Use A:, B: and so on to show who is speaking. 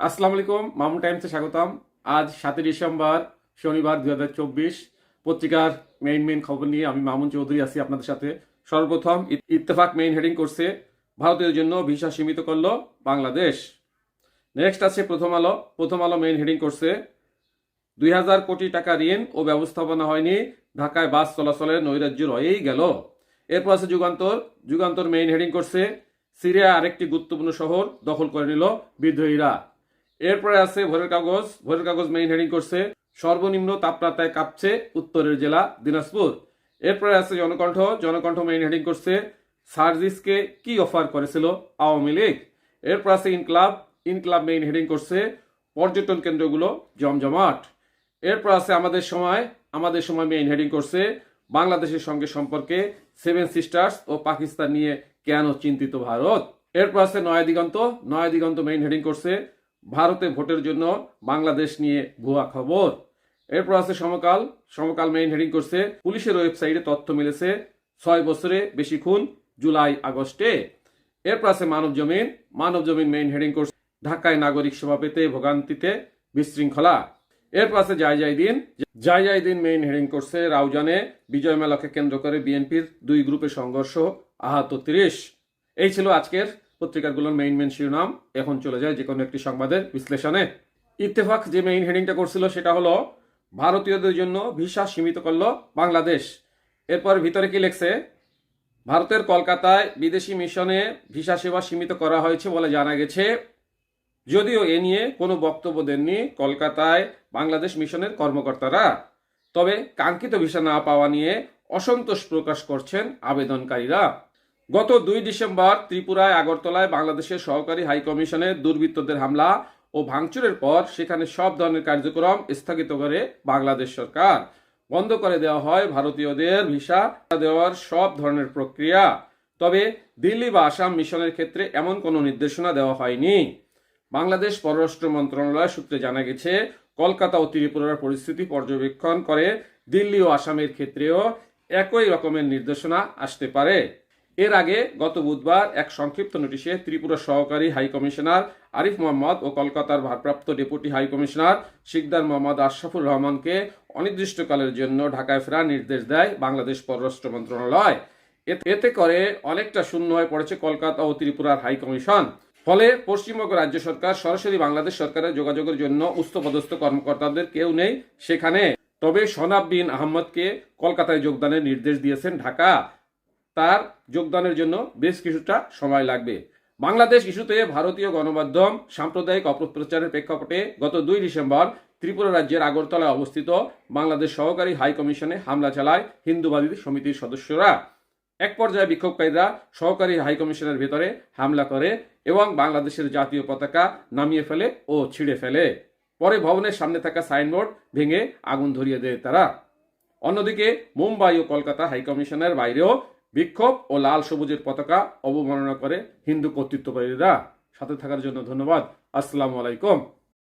A: আসসালামু আলাইকুম, মামুন টাইমসে স্বাগতম। আজ সাতই ডিসেম্বর, শনিবার দুই হাজার চব্বিশ, পত্রিকার মেইন মেইন খবর নিয়ে আমি মামুন চৌধুরী আছি আপনাদের সাথে। সর্বপ্রথম ইত্তেফাক মেইন হেডিং করছে ভারতীয় জন্য ভিসা সীমিত করল বাংলাদেশ। নেক্সট আছে প্রথম আলো প্রথম আলো মেইন হেডিং করছে, দুই হাজার কোটি টাকা ঋণ ও ব্যবস্থাপনা হয়নি, ঢাকায় বাস চলাচলের নৈরাজ্য রয়েই গেল। এরপর আছে যুগান্তর যুগান্তর মেইন হেডিং করছে সিরিয়া আরেকটি গুরুত্বপূর্ণ শহর দখল করে নিল বিদ্রোহীরা। এরপরে আছে ভোরের কাগজ। ভোরের কাগজ মেইন হেডিং করছে, সর্বনিম্ন তাপমাত্রায় কাঁপছে উত্তরের জেলা দিনাজপুর। এরপরে আছে জনকণ্ঠ। জনকণ্ঠ মেইন হেডিং করছে, সার্জিসকে কি অফার করেছিল আওয়ামী লীগ? এরপর আছে ইনক্লাব। ইনক্লাব মেইন হেডিং করছে, পর্যটন কেন্দ্রগুলো জমজমাট। এরপর আছে আমাদের সময়। আমাদের সময় মেইন হেডিং করছে, বাংলাদেশের সঙ্গে সম্পর্কে সেভেন সিস্টার্স ও পাকিস্তান নিয়ে কেন চিন্তিত ভারত? এরপর আছে নয়া দিগন্ত। নয়া দিগন্ত মেইন হেডিং করছে ভারতে ভোটের জন্য বাংলাদেশ নিয়ে ভুয়া খবর। এরপর আছে সমকাল। সমকাল মেইন হেডিং করছে, পুলিশের ওয়েবসাইটে তথ্য মিলেছে, ছয় বছরে বেশি খুন জুলাই, আগস্টে। এরপর আছে মানব জমিন। মানব জমিন মেইন হেডিং করছে, ঢাকায় নাগরিক সেবা পেতে ভোগান্তিতে বিশৃঙ্খলা। এরপর আছে যাই যাই দিন। যাই যাই দিন মেইন হেডিং করছে রাউজানে। বিজয় মেলাকে কেন্দ্র করে বিএনপির দুই গ্রুপে সংঘর্ষ, আহত তিরিশ। এই ছিল আজকের পত্রিকাগুলোর মেইন মেইন শিরোনাম এখন চলে যায় যে কোনো একটি সংবাদের বিশ্লেষণে। ইত্তেফাক যে মেইন হেডিংটা করছিল সেটা হলো, ভারতীয়দের জন্য ভিসা সীমিত করল বাংলাদেশ। এরপর ভিতরে কি লেখছে? ভারতের কলকাতায় বিদেশি মিশনে ভিসা সেবা সীমিত করা হয়েছে বলে জানা গেছে। যদিও এ নিয়ে কোনো বক্তব্য দেননি কলকাতায় বাংলাদেশ মিশনের কর্মকর্তারা। তবে কাঙ্ক্ষিত ভিসা না পাওয়া নিয়ে অসন্তোষ প্রকাশ করছেন আবেদনকারীরা। গত দুই ডিসেম্বর ত্রিপুরায় আগরতলায় বাংলাদেশের সহকারী হাইকমিশনে দুর্বৃত্তদের হামলা ও ভাঙচুরের পর সেখানে সব ধরনের কার্যক্রম স্থগিত করে বাংলাদেশ সরকার। বন্ধ করে দেওয়া হয় ভারতীয়দের ভিসা দেওয়ার সব ধরনের প্রক্রিয়া। তবে দিল্লি বা আসাম মিশনের ক্ষেত্রে এমন কোনো নির্দেশনা দেওয়া হয়নি। বাংলাদেশ পররাষ্ট্র মন্ত্রণালয় সূত্রে জানা গেছে, কলকাতা ও ত্রিপুরার পরিস্থিতি পর্যবেক্ষণ করে দিল্লি ও আসামের ক্ষেত্রেও একই রকমের নির্দেশনা আসতে পারে। এর আগে গত বুধবার এক সংক্ষিপ্ত নোটিশে ত্রিপুরা সহকারী হাই কমিশনার আরিফ মোহাম্মদ ও কলকাতার ভারপ্রাপ্ত deputy high commissioner Sikder Mohammad Ashrafur রহমানকে অনির্দিষ্টকালের জন্য ঢাকায় ফেরার নির্দেশ দেয় বাংলাদেশ পররাষ্ট্র মন্ত্রণালয়। এতে- করে অনেকটা শূন্য হয়ে পড়েছে কলকাতা ও ত্রিপুরার হাইকমিশন। ফলে পশ্চিমবঙ্গ রাজ্য সরকার, সরাসরি বাংলাদেশ সরকারের যোগাযোগের জন্য উচ্চপদস্থ কর্মকর্তাদের কেউ নেই সেখানে। তবে সনাব বিন আহমদকে কলকাতায় যোগদানের নির্দেশ দিয়েছেন ঢাকা। তার যোগদানের জন্য বেশ কিছুটা সময় লাগবে। বাংলাদেশ ইস্যুতে ভারতীয় গণমাধ্যম সাম্প্রদায়িক অপপ্রচারের প্রেক্ষাপটে গত দুই ডিসেম্বর ত্রিপুরা রাজ্যের আগরতলায় অবস্থিত বাংলাদেশ সহকারী হাই কমিশনে হামলা চালায় হিন্দুবাদী সমিতির সদস্যরা। এক পর্যায়ে বিক্ষোভকারীরা সহকারী হাই কমিশনের ভেতরে হামলা করে এবং বাংলাদেশের জাতীয় পতাকা নামিয়ে ফেলে ও ছিঁড়ে ফেলে। পরে ভবনের সামনে থাকা সাইনবোর্ড ভেঙে আগুন ধরিয়ে দেয় তারা। অন্যদিকে মুম্বাই ও কলকাতা হাইকমিশনের বাইরেও বিক্ষোভ ও লাল সবুজের পতাকা অবমাননা করে হিন্দু কর্তৃত্ববাদীরা। সাথে থাকার জন্য ধন্যবাদ। আসসালামু আলাইকুম।